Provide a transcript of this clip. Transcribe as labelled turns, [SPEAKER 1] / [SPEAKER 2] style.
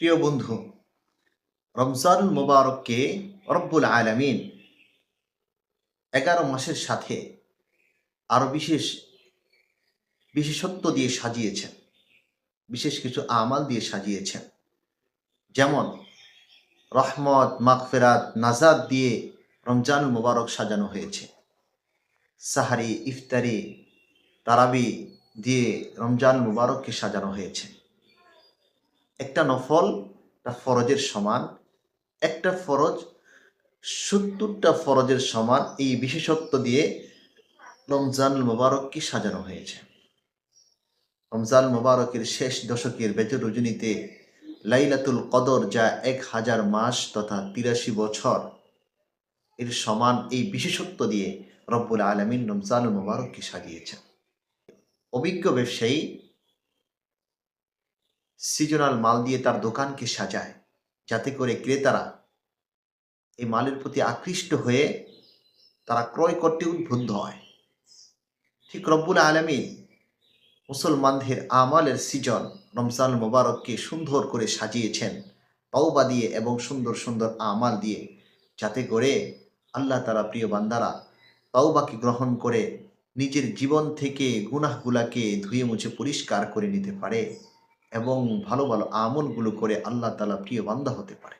[SPEAKER 1] প্রিয় বন্ধু রমজান মোবারককে রব্বুল আলামিন এগারো মাসের সাথে আরও বিশেষ বিশেষত্ব দিয়ে সাজিয়েছেন, বিশেষ কিছু আমাল দিয়ে সাজিয়েছেন। যেমন রহমত, মাগফেরাত নাজাদ দিয়ে রমজান মোবারক সাজানো হয়েছে। সাহারি, ইফতারি, তারাবি দিয়ে রমজান মুবারককে সাজানো হয়েছে। একটা নফল, একটা ফরজের সমান, একটা ফরজ, সত্তরটা ফরজের সমান, এই বিশেষত্ব দিয়ে রমজান মুবারককে সাজানো হয়েছে। রমজান মোবারকের শেষ দশকের বেজর রজনীতে লাইলাতুল কদর যা এক হাজার মাস তথা তিরাশি বছর, এর সমান এই বিশেষত্ব দিয়ে রব্বুল আলমিন রমজান মুবারককে সাজিয়েছেন। অভিজ্ঞ ব্যবসায়ী সিজনাল মাল দিয়ে তার দোকানকে সাজায়, যাতে করে ক্রেতারা এই মালের প্রতি আকৃষ্ট হয়ে তারা ক্রয় করতে উদ্বুদ্ধ হয়। ঠিক রব্বুল আলমী মুসলমানদের আমালের সিজন রমজান মোবারককে সুন্দর করে সাজিয়েছেন, তওবা দিয়ে এবং সুন্দর সুন্দর আমাল দিয়ে, যাতে করে আল্লাহ তারা প্রিয় বান্দারা তওবাকে গ্রহণ করে নিজের জীবন থেকে গুনাহগুলাকে ধুয়ে মুছে পরিষ্কার করে নিতে পারে। এবং ভালো ভালো আমলগুলো করে আল্লাহ তালা প্রিয় বান্দা হতে পারে।